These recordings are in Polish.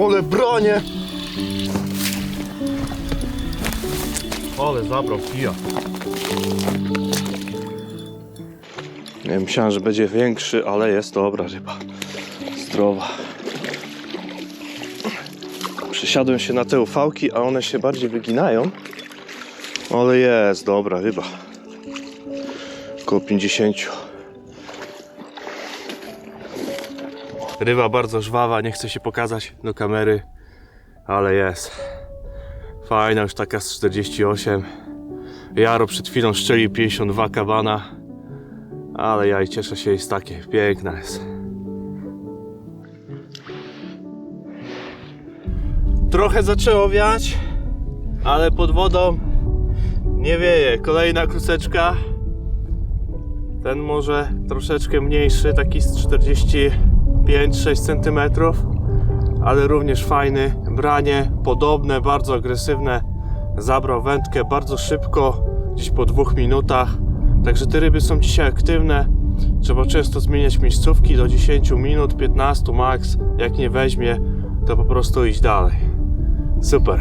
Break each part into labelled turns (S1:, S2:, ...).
S1: Ole, ole branie! Ale zabrał kija. Nie myślałem, że będzie większy, ale jest dobra ryba. Zdrowa. Przesiadłem się na te ufałki, a one się bardziej wyginają. Ale jest dobra ryba. Około 50. Ryba bardzo żwawa, nie chce się pokazać do kamery, ale jest. Fajna, już taka z 48. Jaro przed chwilą szczelił 52 kabana, ale ja i cieszę się, jest takie. Piękna jest. Trochę zaczęło wiać, ale pod wodą nie wieje. Kolejna kruseczka. Ten może troszeczkę mniejszy, taki z 45-6 cm, ale również fajny. Branie podobne, bardzo agresywne. Zabrał wędkę bardzo szybko, gdzieś po dwóch minutach. Także te ryby są dzisiaj aktywne. Trzeba często zmieniać miejscówki do 10 minut, 15 max. Jak nie weźmie, to po prostu iść dalej. Super.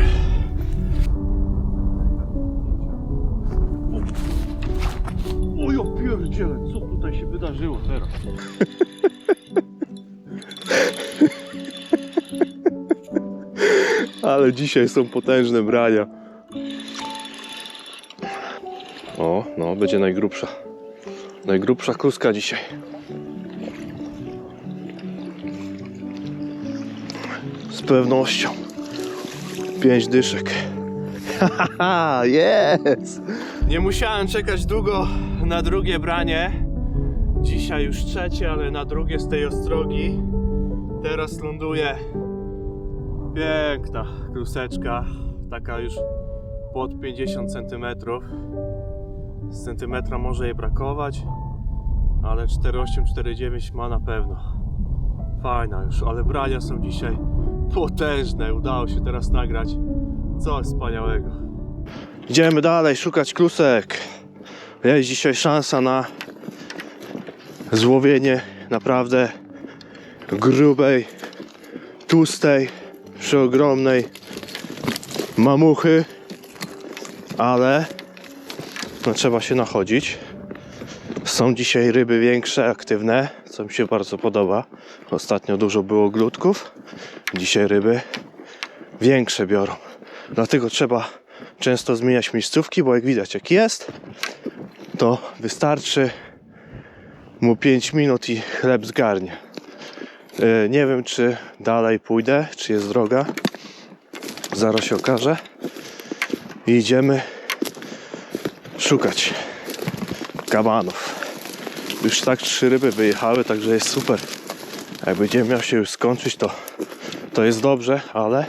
S1: O ja pierdzielę, co tutaj się wydarzyło teraz? Ale dzisiaj są potężne brania. O, no, będzie najgrubsza. Najgrubsza kluska dzisiaj. Z pewnością. Pięć dyszek. Haha, jest! Nie musiałem czekać długo na drugie branie. Dzisiaj już trzecie, ale na drugie z tej ostrogi. Teraz ląduje piękna kruseczka. Taka już pod 50 cm. Z centymetra może jej brakować, ale 4,8-4,9 ma na pewno. Fajna już, ale brania są dzisiaj potężne. Udało się teraz nagrać coś wspaniałego. Idziemy dalej szukać klusek. Jest dzisiaj szansa na złowienie naprawdę grubej, tłustej, przeogromnej mamuchy, ale no, trzeba się nachodzić. Są dzisiaj ryby większe, aktywne, co mi się bardzo podoba. Ostatnio dużo było glutków, dzisiaj ryby większe biorą. Dlatego trzeba często zmieniać miejscówki, bo jak widać, jak jest, to wystarczy mu 5 minut i chleb zgarnie. E, Nie wiem, czy dalej pójdę, czy jest droga. Zaraz się okaże. I idziemy szukać kabanów. Już tak trzy ryby wyjechały, także jest super. Jak będzie miał się już skończyć, to, to jest dobrze, ale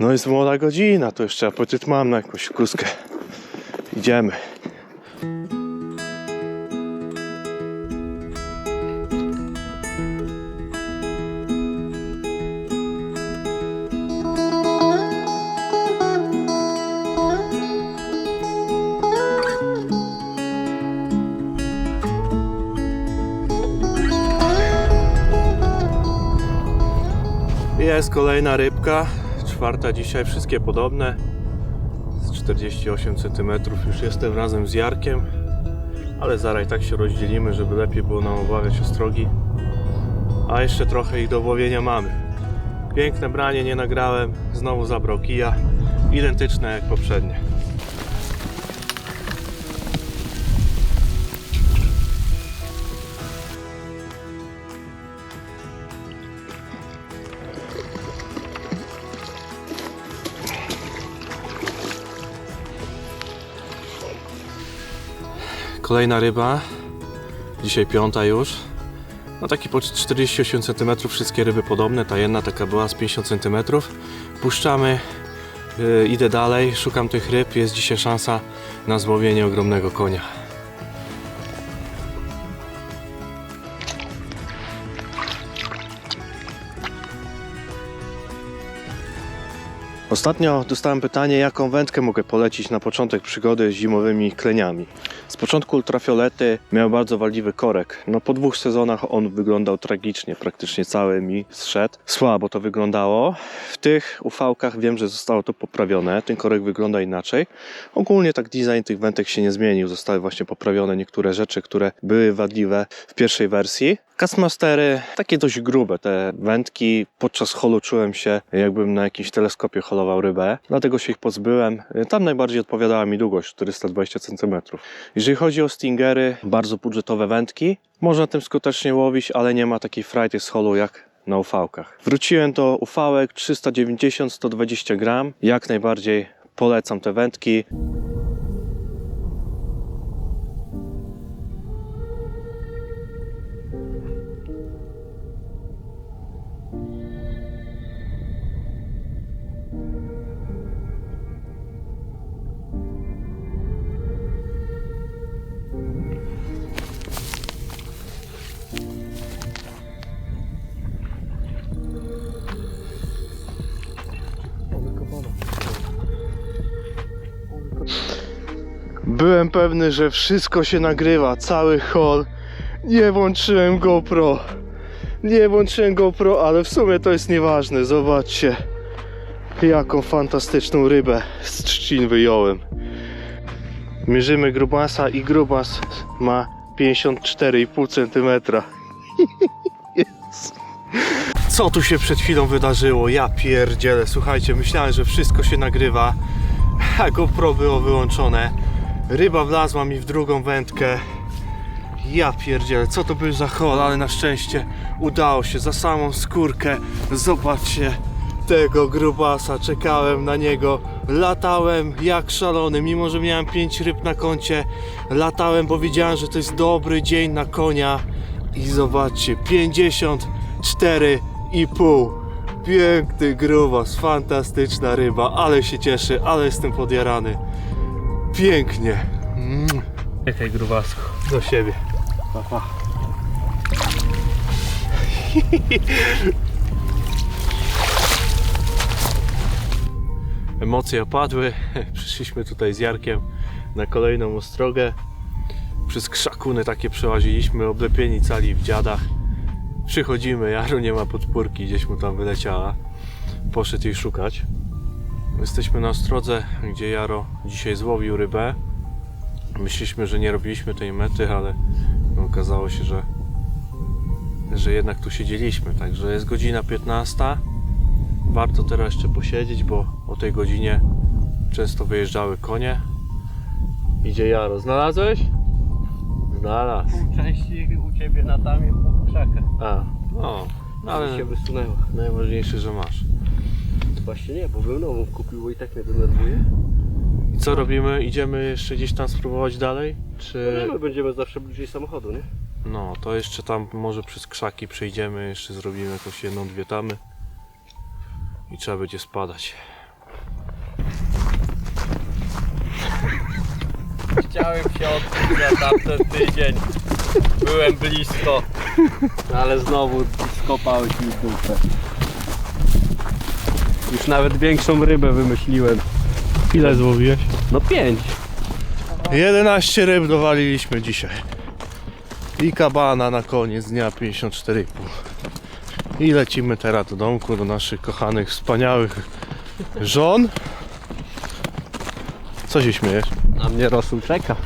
S1: no jest młoda godzina, to jeszcze apetyt mam na jakąś kuskę. Idziemy. Jest kolejna rybka, czwarta dzisiaj, wszystkie podobne. Z 48 cm już jestem razem z Jarkiem, ale zaraz tak się rozdzielimy, żeby lepiej było nam obawiać ostrogi. A jeszcze trochę ich do łowienia mamy. Piękne branie nie nagrałem, znowu zabrał kija, identyczne jak poprzednie. Kolejna ryba. Dzisiaj piąta już. No taki po 48 cm, wszystkie ryby podobne. Ta jedna taka była z 50 cm. Puszczamy, yy, idę dalej, szukam tych ryb. Jest dzisiaj szansa na złowienie ogromnego konia. Ostatnio dostałem pytanie, jaką wędkę mogę polecić na początek przygody z zimowymi kleniami. Z początku ultrafiolety miał bardzo wadliwy korek. No po dwóch sezonach on wyglądał tragicznie, praktycznie cały mi zszedł. Słabo to wyglądało. W tych ufałkach wiem, że zostało to poprawione. Ten korek wygląda inaczej. Ogólnie tak design tych wędek się nie zmienił. Zostały właśnie poprawione niektóre rzeczy, które były wadliwe w pierwszej wersji. Castmastery, takie dość grube te wędki. Podczas holu czułem się, jakbym na jakimś teleskopie holował rybę, dlatego się ich pozbyłem. Tam najbardziej odpowiadała mi długość 420 cm. Jeżeli chodzi o stingery, bardzo budżetowe wędki, można tym skutecznie łowić, ale nie ma takiej frajdy z holu jak na ufałkach. Wróciłem do ufałek 390-120 gram. Jak najbardziej polecam te wędki. Byłem pewny, że wszystko się nagrywa, cały hol. Nie włączyłem GoPro. Nie włączyłem GoPro, ale w sumie to jest nieważne. Zobaczcie, jaką fantastyczną rybę z trzcin wyjąłem. Mierzymy grubasa i grubas ma 54,5 cm. Co tu się przed chwilą wydarzyło? Ja pierdzielę. Słuchajcie, myślałem, że wszystko się nagrywa, a GoPro było wyłączone. Ryba wlazła mi w drugą wędkę. Ja pierdzielę, co to był za hol, ale na szczęście udało się za samą skórkę. Zobaczcie tego grubasa, czekałem na niego. Latałem jak szalony, mimo że miałem 5 ryb na koncie. Latałem, bo wiedziałem, że to jest dobry dzień na konia. I zobaczcie, 54,5. Piękny grubas, fantastyczna ryba, ale się cieszę, ale jestem podjarany. Pięknie. Mm. Czekaj grubasku, do siebie. Pa, pa. Emocje opadły. Przyszliśmy tutaj z Jarkiem na kolejną ostrogę. Przez krzakuny takie przełaziliśmy, oblepieni cali w dziadach. Przychodzimy, Jaro nie ma podpórki, gdzieś mu tam wyleciała. Poszedł jej szukać. Jesteśmy na ostrodze, gdzie Jaro dzisiaj złowił rybę. Myśleliśmy, że nie robiliśmy tej mety, ale okazało się, że, że jednak tu siedzieliśmy. Także jest godzina 15. Warto teraz jeszcze posiedzieć, bo o tej godzinie często wyjeżdżały konie. Idzie Jaro. Znalazłeś? Znalazł.
S2: Pół części u ciebie na tamie, pół krzaka.
S1: A, no, Ale
S2: się wysunęła.
S1: najważniejsze, że masz.
S2: Właśnie nie, bo bym nową kupił, bo i tak mnie denerwuje.
S1: I co robimy? Idziemy jeszcze gdzieś tam spróbować dalej? Czy...
S2: No my będziemy zawsze bliżej samochodu, nie?
S1: No, to jeszcze tam może przez krzaki przejdziemy, jeszcze zrobimy jakąś jedną, dwie tamy i trzeba będzie spadać.
S2: Chciałem się odkuć na tamten tydzień. Byłem blisko. Ale znowu skopałeś mi dupę. Już nawet większą rybę wymyśliłem.
S1: Ile złowiłeś?
S2: No pięć.
S1: 11 ryb dowaliliśmy dzisiaj. I kabana na koniec dnia 54,5. I lecimy teraz do domku, do naszych kochanych, wspaniałych żon. Co się śmiejesz?
S2: Na mnie rosół czeka.